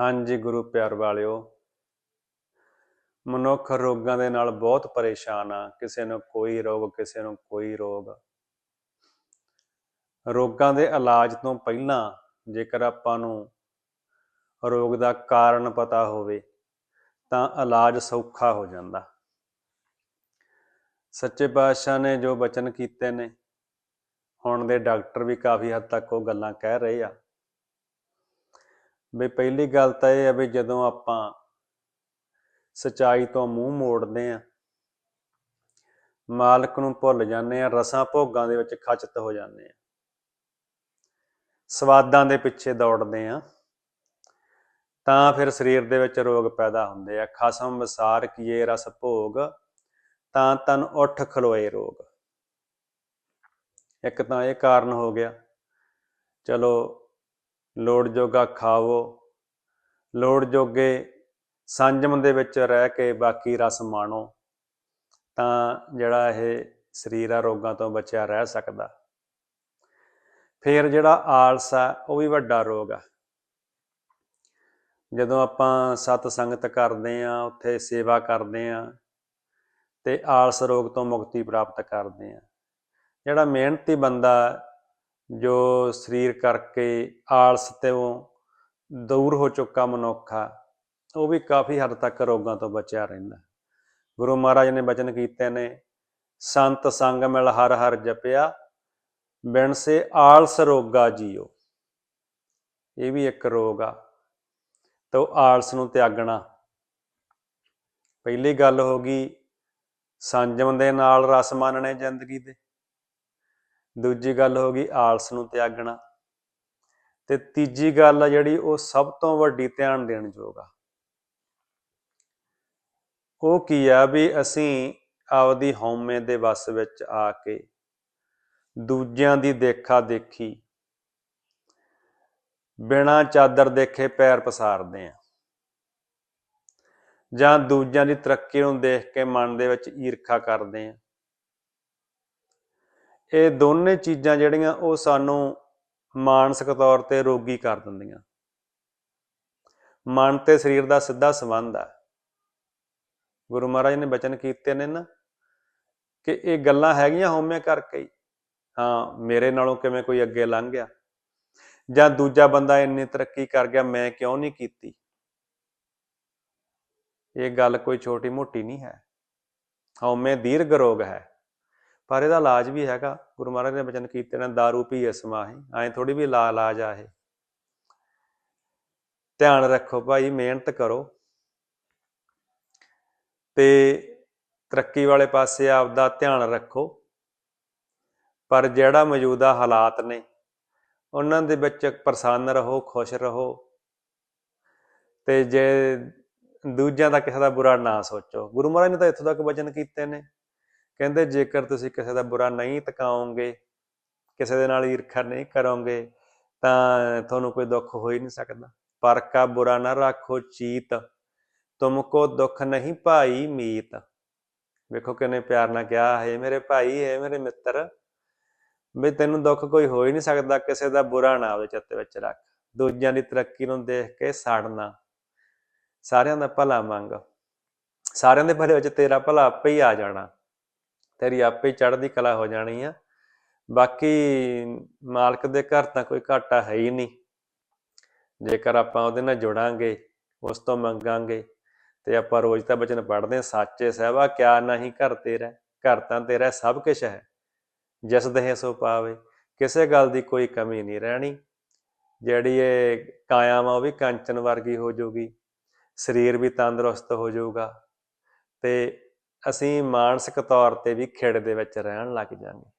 ਹਾਂਜੀ ਗੁਰੂ ਪਿਆਰ ਵਾਲਿਓ, ਮਨੁੱਖ ਰੋਗਾਂ ਦੇ ਨਾਲ ਬਹੁਤ ਪਰੇਸ਼ਾਨ ਆ, ਕਿਸੇ ਨੂੰ ਕੋਈ ਰੋਗ, ਕਿਸੇ ਨੂੰ ਕੋਈ ਰੋਗ। ਰੋਗਾਂ ਦੇ ਇਲਾਜ ਤੋਂ ਪਹਿਲਾਂ ਜੇਕਰ ਆਪਾਂ ਨੂੰ ਰੋਗ ਦਾ ਕਾਰਨ ਪਤਾ ਹੋਵੇ, ਤਾਂ ਇਲਾਜ ਸੌਖਾ ਹੋ ਜਾਂਦਾ। ਸੱਚੇ ਪਾਤਸ਼ਾਹ ਨੇ ਜੋ ਬਚਨ ਕੀਤੇ ਨੇ, ਹੁਣ ਦੇ ਡਾਕਟਰ ਵੀ ਕਾਫੀ ਹੱਦ ਤੱਕ ਉਹ ਗੱਲਾਂ ਕਹਿ ਰਹੇ ਆ। ਵੀ ਪਹਿਲੀ ਗੱਲ ਤਾਂ ਇਹ ਹੈ ਵੀ ਜਦੋਂ ਆਪਾਂ ਸਚਾਈ ਤੋਂ ਮੂੰਹ ਮੋੜਦੇ ਆ, ਮਾਲਕ ਨੂੰ ਭੁੱਲ ਜਾਂਦੇ ਆ, ਰਸਾਂ ਭੋਗਾਂ ਦੇ ਵਿੱਚ ਖਚਤ ਹੋ ਜਾਂਦੇ ਆ। ਸਵਾਦਾਂ ਦੇ ਪਿੱਛੇ ਦੌੜਦੇ ਆ, ਤਾਂ ਫਿਰ ਸਰੀਰ ਦੇ ਵਿੱਚ ਰੋਗ ਪੈਦਾ ਹੁੰਦੇ ਆ। ਖਸਮ ਵਿਸਾਰ ਕੀਏ ਰਸ ਭੋਗ, ਤਾਂ ਤਨ ਉੱਠ ਖਲੋਏ ਰੋਗ। ਇੱਕ ਤਾਂ ਇਹ ਕਾਰਨ ਹੋ ਗਿਆ। ਚਲੋ ਲੋੜ ਜੋਗਾ ਖਾਵੋ। ਲੋੜ ਜੋਗੇ ਸੰਜਮ ਦੇ ਵਿੱਚ ਰਹਿ ਕੇ ਬਾਕੀ ਰਸ ਮਾਣੋ। ਤਾਂ ਜਿਹੜਾ ਇਹ ਸਰੀਰ ਆ ਰੋਗਾਂ ਤੋਂ ਬਚਿਆ ਰਹਿ ਸਕਦਾ। ਫਿਰ ਜਿਹੜਾ ਆਲਸ ਆ, ਉਹ ਵੀ ਵੱਡਾ ਰੋਗ ਆ। ਜਦੋਂ ਆਪਾਂ ਸਤ ਸੰਗਤ ਕਰਦੇ ਆ ਉੱਥੇ ਸੇਵਾ ਕਰਦੇ ਆ ਤੇ ਆਲਸ ਰੋਗ ਤੋਂ ਮੁਕਤੀ ਪ੍ਰਾਪਤ ਕਰਦੇ ਆ ਜਿਹੜਾ ਮਿਹਨਤੀ ਬੰਦਾ ਜੋ ਸਰੀਰ ਕਰਕੇ ਆਲਸ ਤੋਂ ਦੂਰ ਹੋ ਚੁੱਕਾ ਮਨੁੱਖ ਆ, ਉਹ ਵੀ ਕਾਫੀ ਹੱਦ ਤੱਕ ਰੋਗਾਂ ਤੋਂ ਬਚਿਆ ਰਹਿੰਦਾ। ਗੁਰੂ ਮਹਾਰਾਜ ਨੇ ਬਚਨ ਕੀਤੇ ਨੇ, ਸੰਤ ਸੰਗ ਮਿਲ ਹਰ ਹਰ ਜਪਿਆ, ਬਿਨ ਸੇ ਆਲਸ ਰੋਗਾ ਜੀਓ। ਇਹ ਵੀ ਇੱਕ ਰੋਗ ਆ, ਤੋ ਆਲਸ ਨੂੰ ਤਿਆਗਣਾ। ਪਹਿਲੀ ਗੱਲ ਹੋ ਗਈ, ਸੰਜਮ ਦੇ ਨਾਲ ਰਸ ਮਾਨਣੇ ਜ਼ਿੰਦਗੀ ਦੇ। ਦੂਜੀ ਗੱਲ ਹੋ ਗਈ ਆਲਸ ਨੂੰ ਤਿਆਗਣਾ। ਤੇ ਤੀਜੀ ਗੱਲ ਆ ਜਿਹੜੀ ਉਹ ਸਭ ਤੋਂ ਵੱਡੀ ਧਿਆਨ ਦੇਣ ਯੋਗ ਆ। ਉਹ ਕੀ ਆ ਵੀ ਅਸੀਂ ਆਪਦੀ ਹਉਮੈ ਦੇ ਵਸ ਵਿੱਚ ਆ ਕੇ ਦੂਜਿਆਂ ਦੀ ਦੇਖਾ ਦੇਖੀ ਬਿਨਾ ਚਾਦਰ ਦੇਖੇ ਪੈਰ ਪਸਾਰਦੇ ਆ। ਜਾਂ ਦੂਜਿਆਂ ਦੀ ਤਰੱਕੀ ਨੂੰ ਦੇਖ ਕੇ ਮਨ ਦੇ ਵਿੱਚ ਈਰਖਾ ਕਰਦੇ ਆ। ਇਹ ਦੋਨੇ ਚੀਜ਼ਾਂ ਜਿਹੜੀਆਂ ਉਹ ਸਾਨੂੰ ਮਾਨਸਿਕ ਤੌਰ ਤੇ ਰੋਗੀ ਕਰ ਦਿੰਦੀਆਂ। ਮਨ ਤੇ ਸਰੀਰ ਦਾ ਸਿੱਧਾ ਸੰਬੰਧ ਆ। ਗੁਰੂ ਮਹਾਰਾਜ ਨੇ ਬਚਨ ਕੀਤੇ ਨੇ ਨਾ ਕਿ ਇਹ ਗੱਲਾਂ ਹੈਗੀਆਂ ਹਉਮੈ ਕਰਕੇ ਹੀ। ਹਾਂ, ਮੇਰੇ ਨਾਲੋਂ ਕਿਵੇਂ ਕੋਈ ਅੱਗੇ ਲੰਘ ਗਿਆ? ਜਾਂ ਦੂਜਾ ਬੰਦਾ ਇੰਨੀ ਤਰੱਕੀ ਕਰ ਗਿਆ, ਮੈਂ ਕਿਉਂ ਨਹੀਂ ਕੀਤੀ? ਇਹ ਗੱਲ ਕੋਈ ਛੋਟੀ ਮੋਟੀ ਨਹੀਂ ਹੈ। ਹਉਮੈ ਦੀਰਘ ਰੋਗ ਹੈ। ਪਰ ਇਹਦਾ ਇਲਾਜ ਵੀ ਹੈਗਾ। ਗੁਰੂ ਮਹਾਰਾਜ ਨੇ ਬਚਨ ਕੀਤੇ ਨੇ दारू ਪੀ ਅਸਮਾਹੀ ਐਂ ਥੋੜੀ ਵੀ ਲਾ, ਇਲਾਜ ਆ ਇਹ। ਧਿਆਨ ਰੱਖੋ ਭਾਈ, ਮਿਹਨਤ ਕਰੋ। ਤੇ ਤਰੱਕੀ ਵਾਲੇ ਪਾਸੇ ਆਪਦਾ ਧਿਆਨ ਰੱਖੋ। ਪਰ ਜਿਹੜਾ ਮੌਜੂਦਾ ਹਾਲਾਤ ਨੇ, ਉਹਨਾਂ ਦੇ ਵਿੱਚ ਪ੍ਰਸੰਨ ਰਹੋ, ਖੁਸ਼ ਰਹੋ। ਤੇ ਜੇ ਦੂਜਿਆਂ ਦਾ ਕਿਸੇ ਦਾ ਬੁਰਾ ਨਾ ਸੋਚੋ। ਗੁਰੂ ਮਹਾਰਾਜ ਨੇ ਤਾਂ ਇੱਥੋਂ ਤੱਕ ਵਚਨ ਕੀਤੇ ਨੇ। ਕਹਿੰਦੇ ਜੇਕਰ ਤੁਸੀਂ ਕਿਸੇ ਦਾ ਬੁਰਾ ਨਹੀਂ ਤਕਾਓਗੇ ਕਿਸੇ ਦੇ ਨਾਲ ਈਰਖਾ ਨਹੀਂ ਕਰੋਗੇ, ਤਾਂ ਤੁਹਾਨੂੰ ਕੋਈ ਦੁੱਖ ਹੋ ਹੀ ਨਹੀਂ ਸਕਦਾ। ਪਰ ਕਾ ਬੁਰਾ ਨਾ ਰੱਖੋ ਚੀਤ, ਤੁਮਕੋ ਦੁੱਖ ਨਹੀਂ ਭਾਈ ਮੀਤ। ਵੇਖੋ ਕਿੰਨੇ ਪਿਆਰ ਨਾਲ ਕਿਹਾ, ਹੈ ਮੇਰੇ ਭਾਈ, ਹੈ ਮੇਰੇ ਮਿੱਤਰ। ਵੀ ਤੈਨੂੰ ਦੁੱਖ ਕੋਈ ਹੋ ਹੀ ਨਹੀਂ ਸਕਦਾ, ਕਿਸੇ ਦਾ ਬੁਰਾ ਨਾ ਉਹਦੇ ਚਿੱਤ ਵਿੱਚ ਰੱਖ। ਦੂਜਿਆਂ ਦੀ ਤਰੱਕੀ ਨੂੰ ਦੇਖ ਕੇ ਸਾੜਨਾ। ਸਾਰਿਆਂ ਦਾ ਭਲਾ ਮੰਗ। ਸਾਰਿਆਂ ਦੇ ਭਲੇ ਵਿੱਚ ਤੇਰਾ ਭਲਾ ਆਪੇ ਹੀ ਆ ਜਾਣਾ। ਤੇਰੀ ਆਪੇ ਚੜ੍ਹਦੀ ਕਲਾ ਹੋ ਜਾਣੀ ਆ। ਬਾਕੀ ਮਾਲਕ ਦੇ ਘਰ ਤਾਂ ਕੋਈ ਘਾਟਾ ਹੈ ਹੀ ਨਹੀਂ। ਜੇਕਰ ਆਪਾਂ ਉਹਦੇ ਨਾਲ ਜੁੜਾਂਗੇ, ਉਸ ਤੋਂ ਮੰਗਾਂਗੇ, ਤੇ ਆਪਾਂ ਰੋਜ਼ ਤਾਂ ਬਚਨ ਪੜ੍ਹਦੇ ਹਾਂ, ਸਾਚੇ ਸਹਿਬਾ, ਕਿਆ ਨਹੀਂ ਘਰ ਤੇਰਾ, ਘਰ ਤਾਂ ਤੇਰਾ ਸਭ ਕੁਝ ਹੈ। ਜਿਸ ਦਹੇ ਸੋ ਪਾਵੇ, ਕਿਸੇ ਗੱਲ ਦੀ ਕੋਈ ਕਮੀ ਨਹੀਂ ਰਹਿਣੀ। ਜਿਹੜੀ ਇਹ ਕਾਇਮ ਆ, ਉਹ ਵੀ ਕੰਚਨ ਵਰਗੀ ਹੋ ਜਾਊਗੀ ਸਰੀਰ ਵੀ ਤੰਦਰੁਸਤ ਹੋ ਜਾਊਗਾ ਤੇ ਅਸੀਂ ਮਾਨਸਿਕ ਤੌਰ ਤੇ ਵੀ ਖਿੜ ਦੇ ਵਿੱਚ ਰਹਿਣ ਲੱਗ ਜਾਾਂਗੇ।